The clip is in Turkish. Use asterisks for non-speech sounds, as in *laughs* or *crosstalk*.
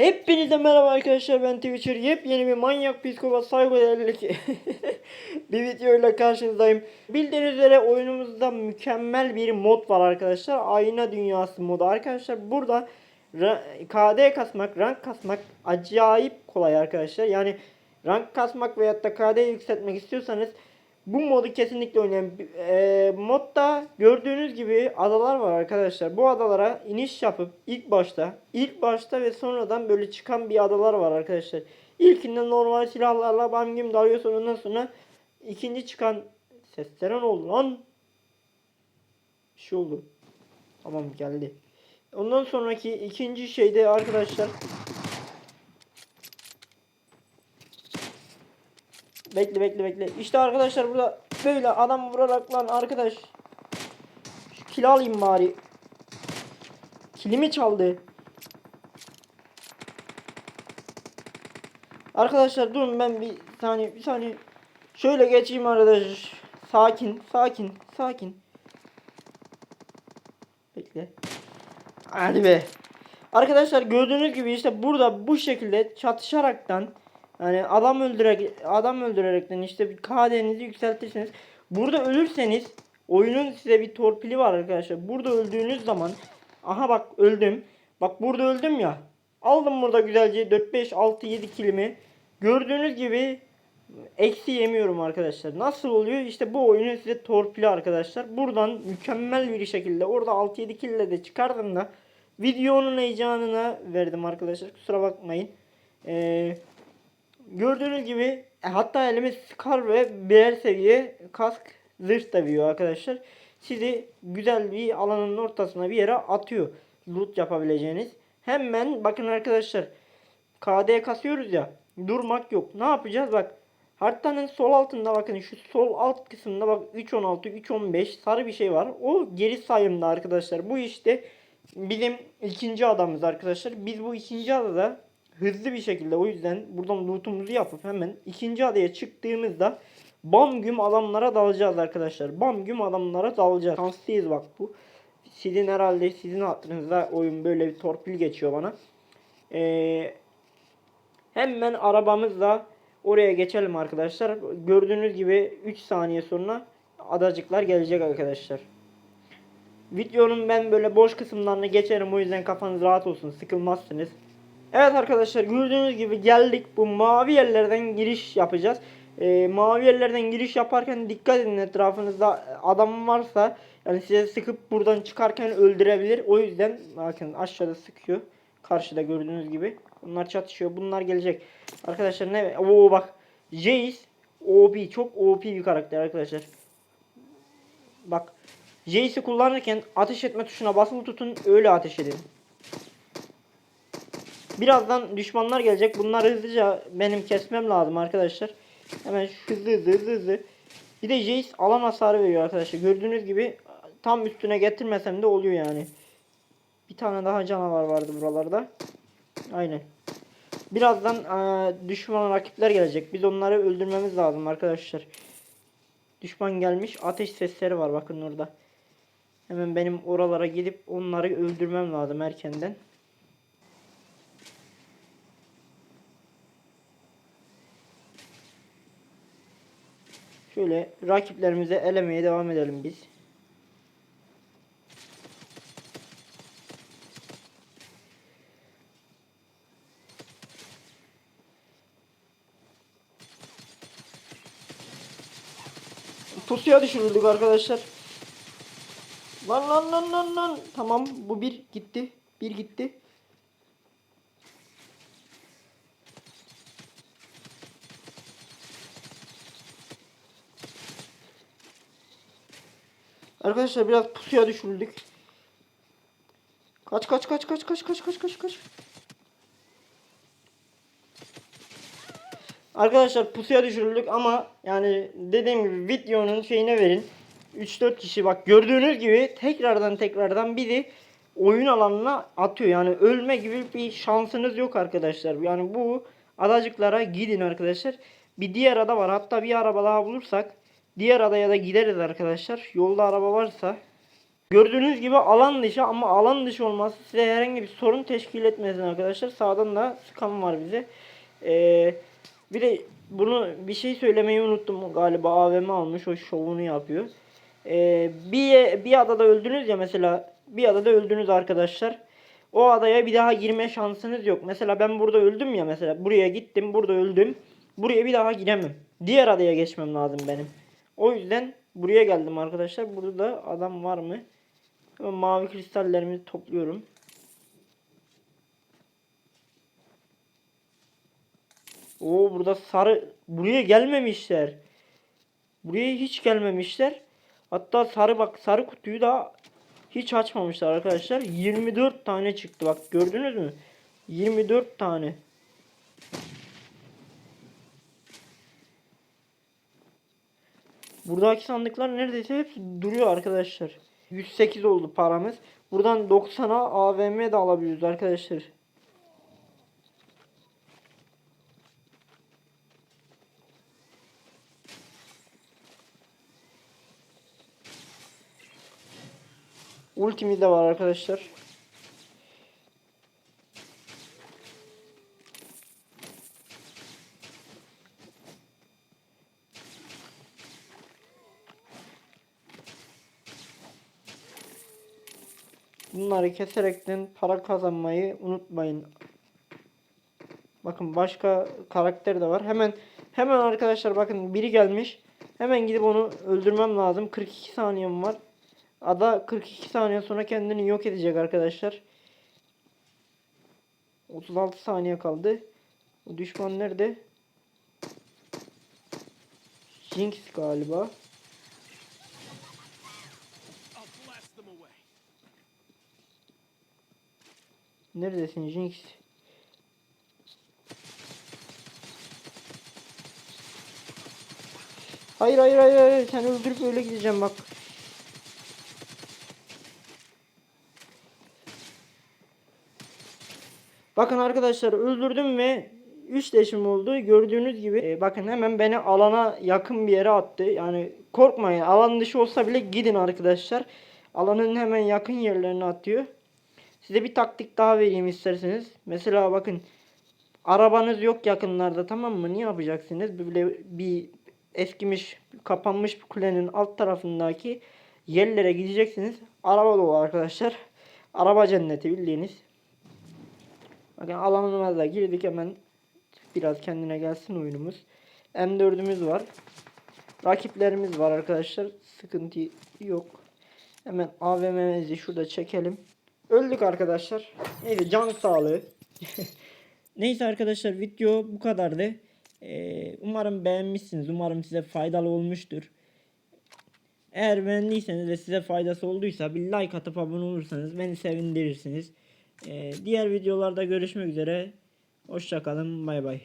Hepinize merhaba arkadaşlar ben Twitcher yepyeni bir manyak psikopat saygodelik *laughs* bir videoyla karşınızdayım. Bildiğiniz üzere oyunumuzda mükemmel bir mod var arkadaşlar. Ayna dünyası modu arkadaşlar. Burada ra- KD kasmak, rank kasmak acayip kolay arkadaşlar. Yani rank kasmak veyahut da KD yükseltmek istiyorsanız bu modu kesinlikle oynayın. E, modda gördüğünüz gibi adalar var arkadaşlar. Bu adalara iniş yapıp ilk başta, ilk başta ve sonradan böyle çıkan bir adalar var arkadaşlar. İlkinde normal silahlarla bam güm dalıyor ondan sonra ikinci çıkan seslere ne oldu lan? Bir şey oldu. Tamam geldi. Ondan sonraki ikinci şeyde arkadaşlar Bekle bekle bekle. İşte arkadaşlar burada böyle adam vurarak lan arkadaş. Şu kili alayım bari. Kilimi çaldı. Arkadaşlar durun ben bir saniye bir saniye. Şöyle geçeyim arkadaş. Sakin sakin sakin. Bekle. Hadi be. Arkadaşlar gördüğünüz gibi işte burada bu şekilde çatışaraktan yani adam öldürerek adam öldürerekten işte bir KD'nizi yükseltirseniz burada ölürseniz oyunun size bir torpili var arkadaşlar. Burada öldüğünüz zaman aha bak öldüm. Bak burada öldüm ya. Aldım burada güzelce 4 5 6 7 kilimi. Gördüğünüz gibi eksi yemiyorum arkadaşlar. Nasıl oluyor? İşte bu oyunun size torpili arkadaşlar. Buradan mükemmel bir şekilde orada 6-7 kille de çıkardım da videonun heyecanına verdim arkadaşlar. Kusura bakmayın. Eee Gördüğünüz gibi e, hatta elime Scar ve birer seviye kask zırh da veriyor arkadaşlar. Sizi güzel bir alanın ortasına bir yere atıyor. Loot yapabileceğiniz. Hemen bakın arkadaşlar. KD kasıyoruz ya. Durmak yok. Ne yapacağız bak. Haritanın sol altında bakın şu sol alt kısmında bak 3.16 3.15 sarı bir şey var. O geri sayımda arkadaşlar. Bu işte bizim ikinci adamız arkadaşlar. Biz bu ikinci adada hızlı bir şekilde o yüzden buradan lootumuzu yapıp hemen ikinci adaya çıktığımızda bam güm adamlara dalacağız arkadaşlar. Bam güm adamlara dalacağız. Şanslıyız bak bu. Sizin herhalde sizin hatırınızda oyun böyle bir torpil geçiyor bana. Ee, hemen arabamızla oraya geçelim arkadaşlar. Gördüğünüz gibi 3 saniye sonra adacıklar gelecek arkadaşlar. Videonun ben böyle boş kısımlarını geçerim o yüzden kafanız rahat olsun sıkılmazsınız. Evet arkadaşlar gördüğünüz gibi geldik bu mavi yerlerden giriş yapacağız. Ee, mavi yerlerden giriş yaparken dikkat edin etrafınızda adam varsa yani size sıkıp buradan çıkarken öldürebilir. O yüzden bakın aşağıda sıkıyor. Karşıda gördüğünüz gibi. Bunlar çatışıyor. Bunlar gelecek. Arkadaşlar ne? Oo bak. Jace OP çok OP bir karakter arkadaşlar. Bak. Jace'i kullanırken ateş etme tuşuna basılı tutun öyle ateş edin. Birazdan düşmanlar gelecek. Bunları hızlıca benim kesmem lazım arkadaşlar. Hemen hızlı hızlı hızlı hızlı. Bir de Jace alan hasarı veriyor arkadaşlar. Gördüğünüz gibi tam üstüne getirmesem de oluyor yani. Bir tane daha canavar vardı buralarda. Aynen. Birazdan e, düşman rakipler gelecek. Biz onları öldürmemiz lazım arkadaşlar. Düşman gelmiş. Ateş sesleri var bakın orada. Hemen benim oralara gidip onları öldürmem lazım erkenden. Şöyle rakiplerimize elemeye devam edelim biz. Pusuya düşürüldük arkadaşlar. Lan lan lan lan lan. Tamam bu bir gitti. Bir gitti. Arkadaşlar biraz pusuya düşürdük. Kaç kaç kaç kaç kaç kaç kaç kaç kaç. Arkadaşlar pusuya düşürüldük ama yani dediğim gibi videonun şeyine verin. 3-4 kişi bak gördüğünüz gibi tekrardan tekrardan bizi oyun alanına atıyor. Yani ölme gibi bir şansınız yok arkadaşlar. Yani bu adacıklara gidin arkadaşlar. Bir diğer ada var. Hatta bir araba daha bulursak Diğer adaya da gideriz arkadaşlar. Yolda araba varsa Gördüğünüz gibi alan dışı ama alan dışı olması size herhangi bir sorun teşkil etmesin arkadaşlar. Sağdan da sıkan var bize. Ee, bir de bunu bir şey söylemeyi unuttum galiba AVM almış o şovunu yapıyor. Ee, bir bir adada öldünüz ya mesela bir adada öldünüz arkadaşlar. O adaya bir daha girme şansınız yok. Mesela ben burada öldüm ya mesela buraya gittim burada öldüm. Buraya bir daha giremem. Diğer adaya geçmem lazım benim. O yüzden buraya geldim arkadaşlar. Burada adam var mı? Hemen mavi kristallerimi topluyorum. Oo burada sarı buraya gelmemişler. Buraya hiç gelmemişler. Hatta sarı bak sarı kutuyu da hiç açmamışlar arkadaşlar. 24 tane çıktı bak gördünüz mü? 24 tane. Buradaki sandıklar neredeyse hepsi duruyor arkadaşlar. 108 oldu paramız. Buradan 90'a AVM de alabiliyoruz arkadaşlar. Ultimiz de var arkadaşlar. Bunları keserekten para kazanmayı unutmayın. Bakın başka karakter de var. Hemen hemen arkadaşlar bakın biri gelmiş. Hemen gidip onu öldürmem lazım. 42 saniyem var. Ada 42 saniye sonra kendini yok edecek arkadaşlar. 36 saniye kaldı. O düşman nerede? Jinx galiba. Neredesin Jinx? Hayır hayır hayır hayır sen öldürüp öyle gideceğim bak. Bakın arkadaşlar öldürdüm ve 3 leşim oldu. Gördüğünüz gibi e, bakın hemen beni alana yakın bir yere attı. Yani korkmayın alan dışı olsa bile gidin arkadaşlar. Alanın hemen yakın yerlerine atıyor. Size bir taktik daha vereyim isterseniz. Mesela bakın arabanız yok yakınlarda tamam mı? Ne yapacaksınız? Böyle bir eskimiş, kapanmış bir kulenin alt tarafındaki yerlere gideceksiniz. Araba dolu arkadaşlar. Araba cenneti bildiğiniz. Bakın alanına da girdik hemen biraz kendine gelsin oyunumuz. M4'ümüz var. Rakiplerimiz var arkadaşlar. Sıkıntı yok. Hemen AVM'mizi şurada çekelim. Öldük arkadaşlar. Neyse can sağlığı. *laughs* Neyse arkadaşlar video bu kadardı. Ee, umarım beğenmişsiniz. Umarım size faydalı olmuştur. Eğer beğendiyseniz ve size faydası olduysa bir like atıp abone olursanız beni sevindirirsiniz. Ee, diğer videolarda görüşmek üzere. Hoşçakalın. Bay bay.